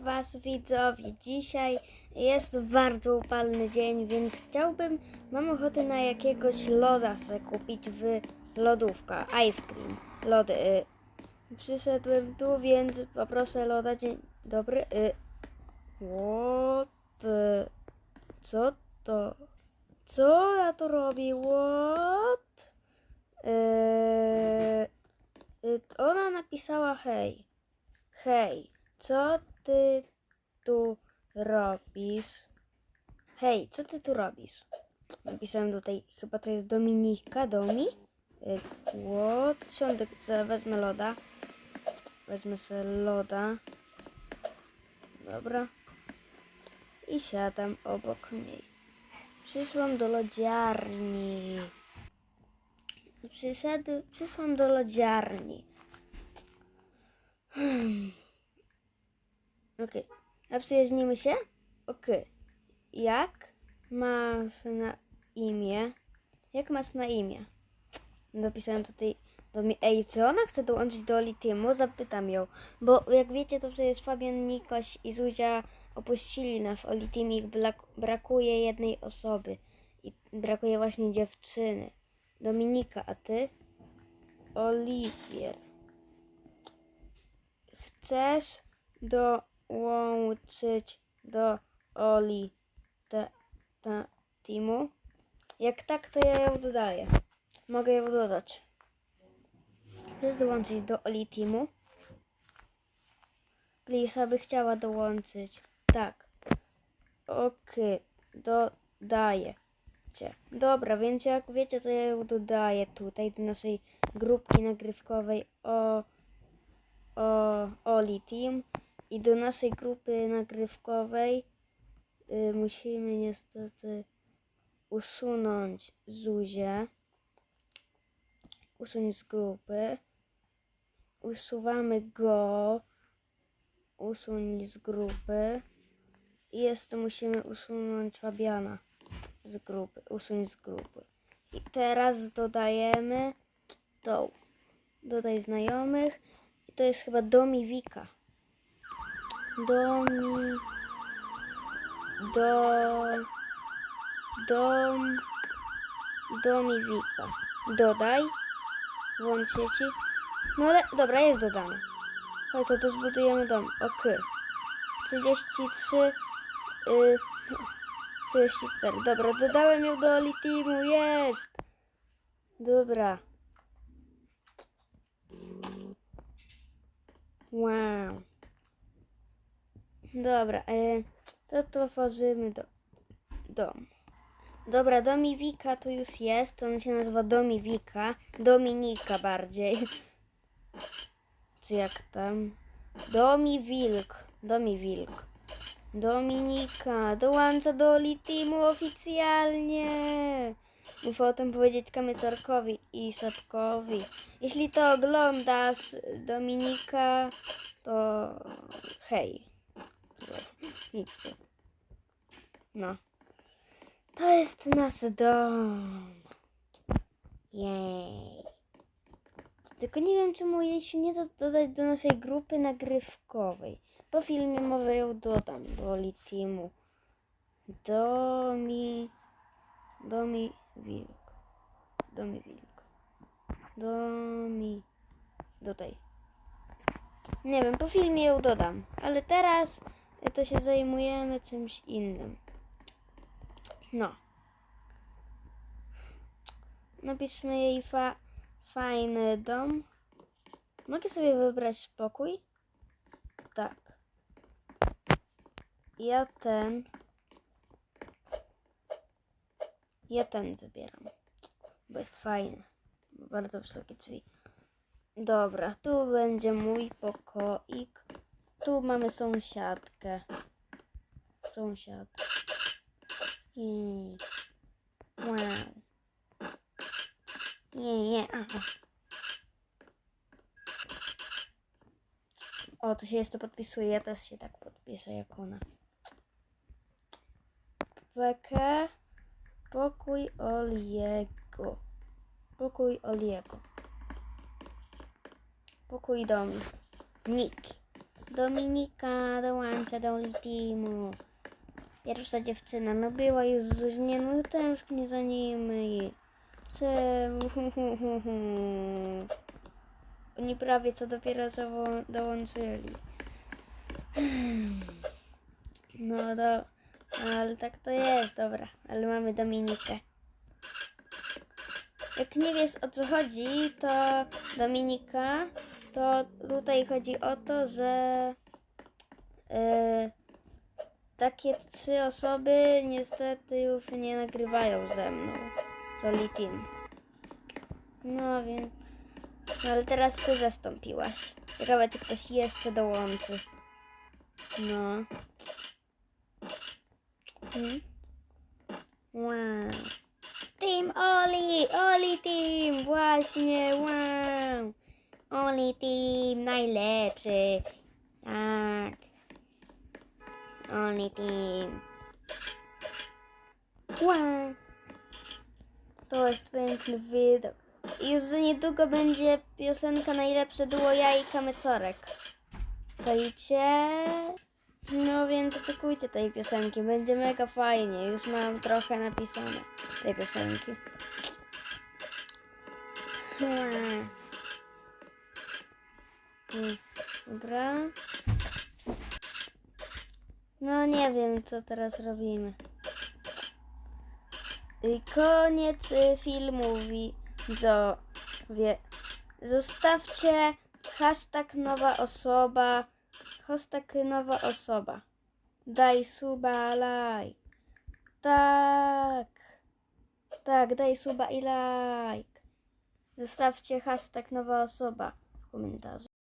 Was widzowie. Dzisiaj jest bardzo upalny dzień, więc chciałbym, mam ochotę na jakiegoś loda sobie kupić w lodówka. Ice cream. Lody. Y. Przyszedłem tu, więc poproszę loda. Dzień dobry. Y. What? Co to? Co ja tu robię? What? Y. Y, Ona napisała hej. Hej, co ty tu robisz? Hej, co ty tu robisz? Napisałem tutaj, chyba to jest Dominika, Domi? Y? Siądę, co, wezmę loda. Wezmę sobie loda. Dobra. I siadam obok niej. Przyszłam do lodziarni. Przyszedł, przyszłam do lodziarni. Okej. A przyjaźnimy się? Okej. Jak masz na imię? Jak masz na imię? Napisałem tutaj do mnie. Ej, czy ona chce dołączyć do Olitimu? Zapytam ją. Bo jak wiecie, to przecież Fabian, Nikoś i Zuzia opuścili nasz Olitim. Ich brakuje jednej osoby. I brakuje właśnie dziewczyny. Dominika, a ty? Oliwier. Chcesz dołączyć do Oli te, te, teamu? Jak tak, to ja ją dodaję. Mogę ją dodać. Chcesz dołączyć do Oli teamu? Lisa by chciała dołączyć. Tak. Okej, dodaję cię. Dobra, więc jak wiecie, to ja ją dodaję tutaj do naszej grupki nagrywkowej o o Oli Team i do naszej grupy nagrywkowej y, musimy niestety usunąć Zuzię. Usunąć z grupy. Usuwamy go. Usuń z grupy. I jeszcze musimy usunąć Fabiana z grupy. Usuń z grupy. I teraz dodajemy tą. Dodaj znajomych. I to jest chyba Domiwika. Domi. Do. Dom. Domiwika. Dodaj. Włącz sieci. No ale dobra, jest dodane. Chodź, to, to zbudujemy dom. Ok. 33. Y, 34. Dobra, dodałem ją do Olitimu. Jest. Dobra. Wow. Dobra, e, to to tworzymy do, dom. Dobra, Domiwika tu już jest. On się nazywa Domiwika. Dominika bardziej. Czy jak tam? Domi Wilk. Domi Wilk. Dominika dołącza do Olitimu oficjalnie. Muszę o tym powiedzieć Kamycorkowi i Sapkowi. Jeśli to oglądasz, Dominika, to hej. Nic. No. To jest nasz dom. Jej. Tylko nie wiem, czemu jej się nie da dodać do naszej grupy nagrywkowej. Po filmie może ją dodam do Litimu. Domi... Domi Wilk. Domi Wilk. Domi... Dodaj. Nie wiem, po filmie ją dodam. Ale teraz to się zajmujemy czymś innym. No. Napiszmy jej fa fajny dom. Mogę sobie wybrać pokój? Tak. Ja ten. Ja ten wybieram. Bo jest fajny. Bardzo wysokie drzwi. Dobra, tu będzie mój pokoik. Tu mamy sąsiadkę. Sąsiad. I... Wow. Nie, nie. Aha. O, to się jeszcze podpisuje. Ja też się tak podpiszę jak ona. Bekę. Pokój Oliego. Pokój Oliego. Pokój domu. Niki. Dominika dołącza do teamu. Pierwsza dziewczyna, no była już nie no tęsknię za nimi. Czemu? Oni prawie co dopiero zawo- dołączyli. No do, ale tak to jest, dobra, ale mamy Dominikę. Jak nie wiesz o co chodzi, to Dominika, to tutaj chodzi o to, że yy, takie trzy osoby niestety już nie nagrywają ze mną. Z Oli Team. No więc. No ale teraz ty zastąpiłaś. Ciekawe, czy ktoś jeszcze dołączy. No. Hmm? Wow. Team Oli! Oli Team! Właśnie, wow! Oli Team najlepszy! Tak. Oli Team. Wow! To jest piękny widok. Już niedługo będzie piosenka najlepsze duo ja i Kamycorek. Czajcie? No więc oczekujcie tej piosenki. Będzie mega fajnie. Już mam trochę napisane tej piosenki. Hmm. Dobra. No nie wiem, co teraz robimy. I koniec y, filmu widzowie. Zostawcie hashtag nowa osoba. Hashtag nowa osoba. Daj suba, like. Tak. Tak, daj suba i like. Zostawcie hashtag nowa osoba w komentarzu.